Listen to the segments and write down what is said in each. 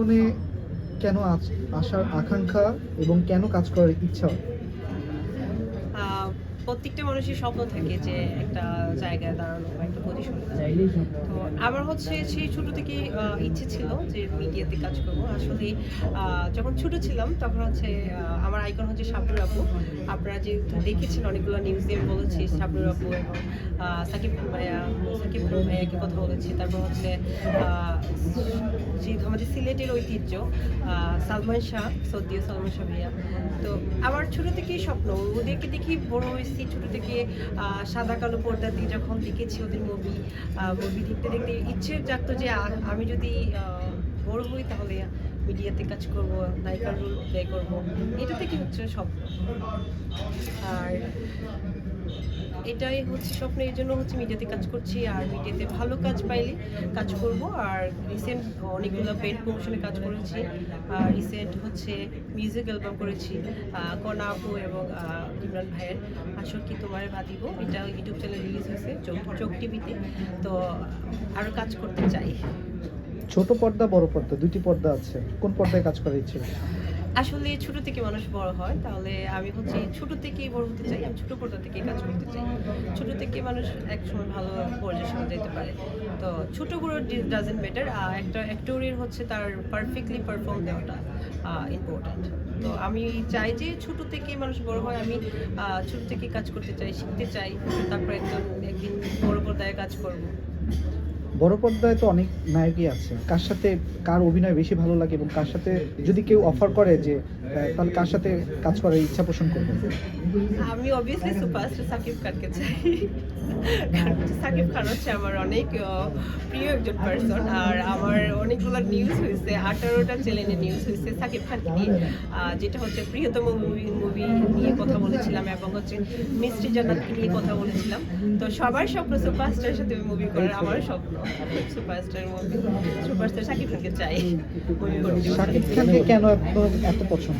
জীবনে কেন আস- আসার আকাঙ্ক্ষা এবং কেন কাজ করার ইচ্ছা? প্রত্যেকটা মানুষের স্বপ্ন থাকে যে একটা জায়গায় দাঁড়ানো বা একটা পজিশনে তো আমার হচ্ছে সেই ছোট থেকে ইচ্ছে ছিল যে মিডিয়াতে কাজ করব। আসলে যখন ছোট ছিলাম তখন হচ্ছে আমার আইকন হচ্ছে শাবনুর আপু। আপনারা যেহেতু দেখেছেন অনেকগুলো নিউজে আমি বলেছি শাবনুর আপু এবং সাকিব খান ভাইয়া সাকিব ভাইয়াকে কথা বলেছি। তারপর হচ্ছে যে আমাদের সিলেটের ঐতিহ্য সালমান শাহ সদ্যীয় সালমান শাহ ভাইয়া। তো আমার ছোট থেকেই স্বপ্ন, ওদেরকে দেখি বড় হয়েছি। ছোট থেকে সাদা, কালো পর্দা দিয়ে যখন দেখেছি ওদের মুভি মুভি দেখতে দেখতে ইচ্ছে জাগতো যে আমি যদি বড় হই তাহলে মিডিয়াতে কাজ করব নায়িকার রোল প্লে করব এটা থেকে হচ্ছে স্বপ্ন আর এটাই হচ্ছে স্বপ্ন, এই জন্য হচ্ছে মিডিয়াতে কাজ করছি, আর মিডিয়াতে ভালো কাজ পাইলে কাজ করব। আর রিসেন্ট অনেকগুলো পেড প্রমোশনে কাজ করেছি, আর রিসেন্ট হচ্ছে মিউজিক অ্যালবাম করেছি কণা আপু এবং ইমরান ভাইয়ের, আসল কি তোমার বাদিব এটা ইউটিউব চ্যানেল রিলিজ হয়েছে, চোখ চোখ টিভিতে। তো আরও কাজ করতে চাই। ছোট পর্দা, বড় পর্দা দুটি পর্দা আছে। কোন পর্দায় কাজ করার ইচ্ছে আসলে ছোট থেকে মানুষ বড় হয়, তাহলে আমি হচ্ছে ছোট থেকেই বড় হতে চাই, আমি ছোট পর্দা থেকে কাজ করতে চাই। ছোট থেকে মানুষ এক সময় ভালো পর্যায়ে সামনে যেতে পারে। তো ছোট বড় ডাজেন্ট ম্যাটার একটা অ্যাক্টরের হচ্ছে তার পারফেক্টলি পারফর্ম দেওয়াটা ইম্পর্ট্যান্ট তো আমি চাই যে ছোট থেকে মানুষ বড় হয়, আমি ছোট থেকে কাজ করতে চাই, শিখতে চাই, তারপর একজন একদিন বড় পর্দায় কাজ করব। বড় পর্দায় তো অনেক নায়কই আছে। কার সাথে কার অভিনয় বেশি ভালো লাগে এবং কার সাথে যদি কেউ অফার করে যে তাহলে কার সাথে কাজ করার ইচ্ছা পোষণ করবেন? আমি অবভিয়াসলি সুপারস্টার সাকিব খানকে চাই। সাকিব খান হচ্ছে আমার অনেক প্রিয় একজন পার্সন আর আমার অনেকগুলো নিউজ হয়েছে আঠারোটা চ্যানেলে নিউজ হয়েছে সাকিব খানকে নিয়ে। যেটা হচ্ছে প্রিয়তম মুভি মুভি নিয়ে কথা বলেছিলাম এবং হচ্ছে মিস্ট্রি জান্নাতকে নিয়ে কথা বলেছিলাম। তো সবার স্বপ্ন সুপারস্টারের সাথে মুভি করার আমার স্বপ্ন। সুপারস্টার মুভি সুপারস্টার সাকিব খানকে চাই। শাকিব খানকে কেন এত পছন্দ?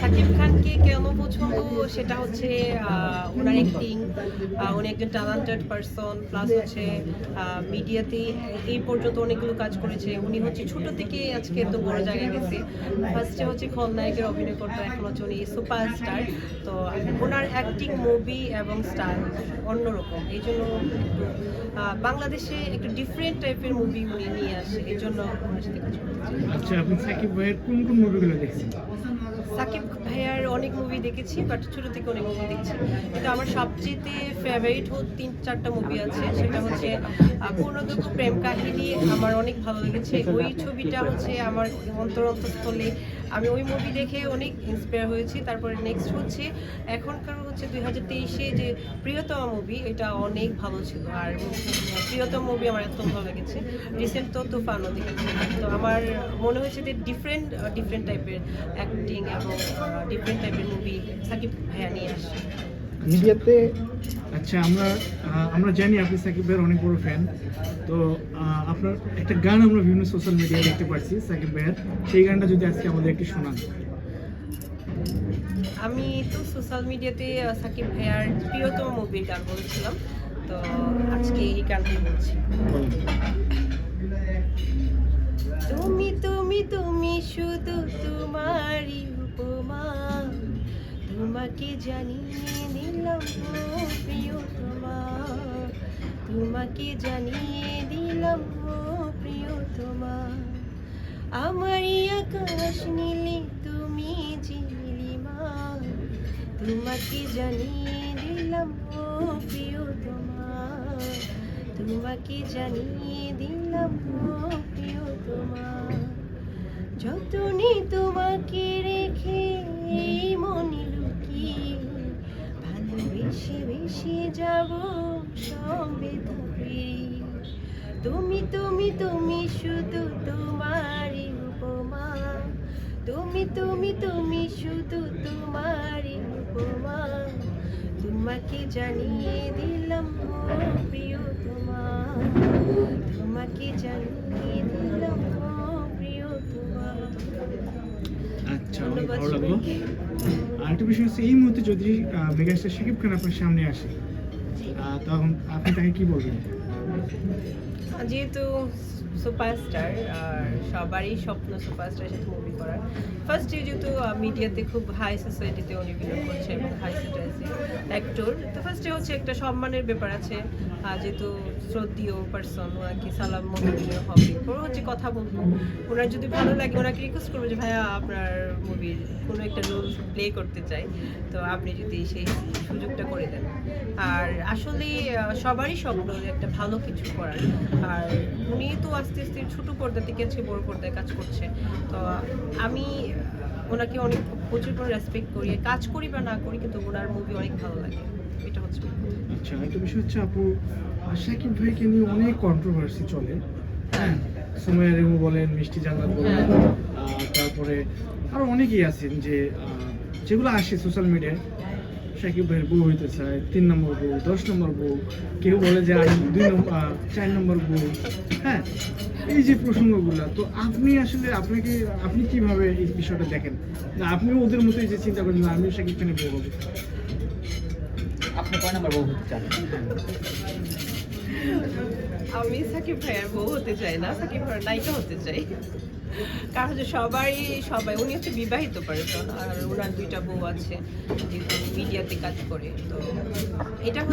সাকিব খানকে কেন পছন্দ সেটা হচ্ছে ওনার অ্যাক্টিং উনি একজন ট্যালেন্টেড পারসন প্লাস হচ্ছে মিডিয়াতে এই পর্যন্ত অনেকগুলো কাজ করেছে। উনি হচ্ছে ছোট থেকে আজকে এত বড় জায়গায় গেছে। ফার্স্টে হচ্ছে খলনায়কের অভিনয় করতো এখন হচ্ছে উনি সুপারস্টার তো ওনার অ্যাক্টিং মুভি এবং স্টাইল অন্যরকম। এই জন্য বাংলাদেশে একটু ডিফারেন্ট টাইপের মুভি উনি নিয়ে আসে। এই জন্য আচ্ছা আপনি সাকিব ভাইয়ের কোন কোন মুভিগুলো দেখছেন? অনেক মুভি দেখেছি বাট ছোট থেকে অনেক মুভি দেখছি। কিন্তু আমার সবচেয়ে ফেভারিট হোক তিন, চারটা মুভি আছে। সেটা হচ্ছে পূর্ণদক্ষ প্রেম কাহিনী, আমার অনেক ভালো লেগেছে। ওই ছবিটা হচ্ছে আমার অন্তর অন্তঃস্থলে আমি ওই মুভি দেখে অনেক ইন্সপায়ার হয়েছি, তারপরে নেক্সট হচ্ছে এখনকার হচ্ছে দুই হাজার তেইশে যে প্রিয়তমা মুভি এটা অনেক ভালো ছিল। আর প্রিয়তম মুভি আমার এত ভালো লেগেছে। রিসেন্ট তো তুফানও দেখেছি তো আমার মনে হয়েছে যে ডিফারেন্ট ডিফারেন্ট টাইপের অ্যাক্টিং এবং ডিফারেন্ট টাইপের মুভি সাকিব ভাইয়া নিয়ে আসে মিডিয়াতে আচ্ছা আমরা আমরা জানি আপনি সাকিব ভাইয়ের অনেক বড় ফ্যান তো আপনার একটা গান আমরা বিভিন্ন সোশ্যাল মিডিয়ায় দেখতে পাচ্ছি সাকিব ভাইয়ের। সেই গানটা যদি আজকে আমাদের একটু শোনান। আমি তো সোশ্যাল মিডিয়াতে সাকিব ভাইয়ার প্রিয়তম মুভির গান বলছিলাম। তো আজকে এই গানটি বলছি। তুমি তুমি তুমি শুধু তোমারই তোমাকে জানিয়ে দিলাম ও প্রিয়তমা তোমাকে জানিয়ে দিলাম ও প্রিয়তমা আমারই আকাশ নীলে তুমি জিলিমা তোমাকে জানিয়ে দিলাম ও প্রিয়তমা তোমাকে জানিয়ে দিলাম ও প্রিয়তমা যতনে তোমাকে রেখে মনে ভালোবেসে বেশি যাব সবে ধরে। তুমি তুমি তুমি শুধু তোমারই উপমা। তুমি তুমি তুমি শুধু তোমারই উপমা। তোমাকে জানিয়ে দিলাম প্রিয় প্রিয়তমা তোমাকে জানিয়ে দিলাম আচ্ছা অনেক ভালো লাগল। সবাইকে। আর বিষয় হচ্ছে এই মুহূর্তে যদি মেগাস্টার শাকিব খান আপনার সামনে আসে তখন আপনি তাকে কি বলবেন? যেহেতু সুপারস্টার আর সবারই স্বপ্ন সুপারস্টারের সাথে মুভি করার। ফার্স্টে যেহেতু মিডিয়াতে খুব হাই সোসাইটিতে উনি বিলং করছে এবং হাই সোসাইটি অ্যাক্টর তো ফার্স্টে হচ্ছে একটা সম্মানের ব্যাপার আছে। যেহেতু শ্রদ্ধীয় পার্সন ওনাকে সালাম মহিনের হবে? ওরা হচ্ছে কথা বলব। ওনার যদি ভালো লাগে, ওনাকে রিকোয়েস্ট করব যে, ভাইয়া, আপনার মুভির কোনো একটা রোল প্লে করতে চাই, তো আপনি যদি সেই সুযোগটা করে দেন। আর আসলে সবারই স্বপ্ন একটা ভালো কিছু করার। আর উনি তো আস্তে আস্তে ছোট পর্দা থেকে আছে বড় পর্দায় কাজ করছে। তো আমি ওনাকে অনেক প্রচুর করে রেসপেক্ট করি। কাজ করি বা না করি কিন্তু ওনার মুভি অনেক ভালো লাগে। এটা হচ্ছে আচ্ছা একটা বিষয় হচ্ছে আপু শাকিব ভাইকে নিয়ে অনেক কন্ট্রোভার্সি চলে। হ্যাঁ। সুমাইয়া রেমু বলেন মিষ্টি জান্নাত বলেন হ্যাঁ। তারপরে আরও অনেকেই আছেন যে যেগুলো আসে সোশ্যাল মিডিয়ায় শাকিব ভাইয়ের বউ হইতে চায়? তিন নম্বর বউ দশ নম্বর বউ? কেউ বলে যে আমি দুই নম্বর চার নম্বর বউ। হ্যাঁ এই যে প্রসঙ্গগুলো তো আপনি আসলে আপনাকে আপনি কীভাবে এই বিষয়টা দেখেন? না আপনিও ওদের মতোই যে চিন্তা করেন না আমিও শাকিব খানের বউ হব? আপনি কয় নম্বর বউ হতে চান? আমি সাকিব ভাইয়ের বউ হতে চাই না, সাকিব ভাইয়ের নায়িকা হতে চাই। কারণ হচ্ছে সবাই সবাই, উনি হচ্ছে বিবাহিত পার্সন আর ওনার দুইটা বউ আছে মিডিয়াতে কাজ করে, তো এটা